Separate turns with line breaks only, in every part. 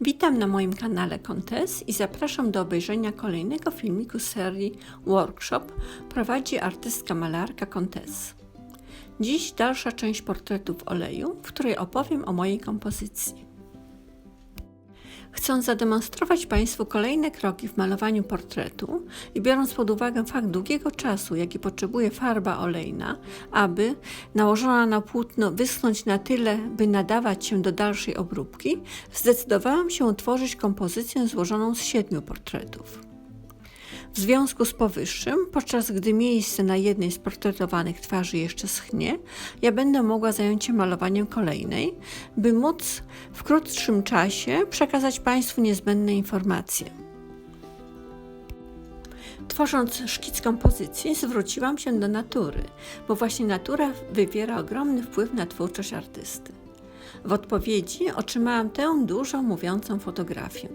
Witam na moim kanale Kontes i zapraszam do obejrzenia kolejnego filmiku serii Workshop prowadzi artystka malarka Kontes. Dziś dalsza część portretu w oleju, w której opowiem o mojej kompozycji. Chcąc zademonstrować Państwu kolejne kroki w malowaniu portretu i biorąc pod uwagę fakt długiego czasu, jaki potrzebuje farba olejna, aby nałożona na płótno wyschnąć na tyle, by nadawać się do dalszej obróbki, zdecydowałam się utworzyć kompozycję złożoną z siedmiu portretów. W związku z powyższym, podczas gdy miejsce na jednej z portretowanych twarzy jeszcze schnie, ja będę mogła zająć się malowaniem kolejnej, by móc w krótszym czasie przekazać Państwu niezbędne informacje. Tworząc szkic kompozycji, zwróciłam się do natury, bo właśnie natura wywiera ogromny wpływ na twórczość artysty. W odpowiedzi otrzymałam tę dużo mówiącą fotografię,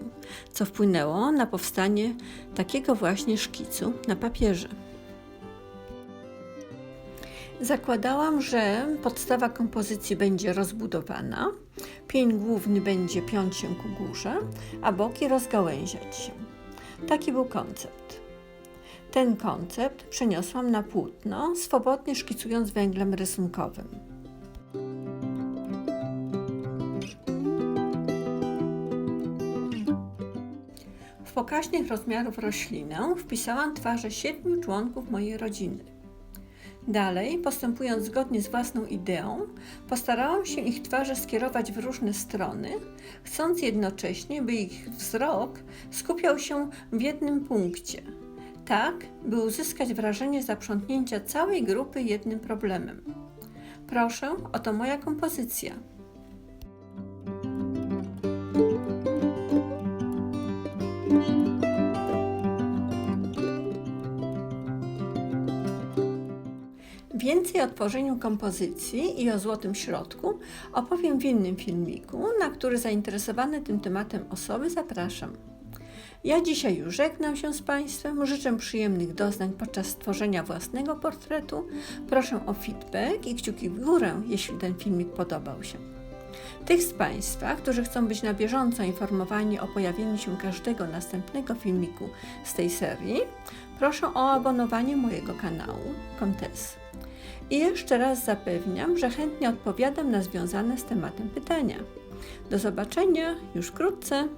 co wpłynęło na powstanie takiego właśnie szkicu na papierze. Zakładałam, że podstawa kompozycji będzie rozbudowana, pień główny będzie piąć się ku górze, a boki rozgałęziać się. Taki był koncept. Ten koncept przeniosłam na płótno, swobodnie szkicując węglem rysunkowym. W pokaźnych rozmiarów roślinę wpisałam twarze siedmiu członków mojej rodziny. Dalej, postępując zgodnie z własną ideą, postarałam się ich twarze skierować w różne strony, chcąc jednocześnie, by ich wzrok skupiał się w jednym punkcie, tak by uzyskać wrażenie zaprzątnięcia całej grupy jednym problemem. Proszę, oto moja kompozycja. Więcej o tworzeniu kompozycji i o złotym środku opowiem w innym filmiku, na który zainteresowane tym tematem osoby zapraszam. Ja dzisiaj już żegnam się z Państwem, życzę przyjemnych doznań podczas tworzenia własnego portretu. Proszę o feedback i kciuki w górę, jeśli ten filmik podobał się. Tych z Państwa, którzy chcą być na bieżąco informowani o pojawieniu się każdego następnego filmiku z tej serii, proszę o abonowanie mojego kanału Kontes. I jeszcze raz zapewniam, że chętnie odpowiadam na związane z tematem pytania. Do zobaczenia już wkrótce.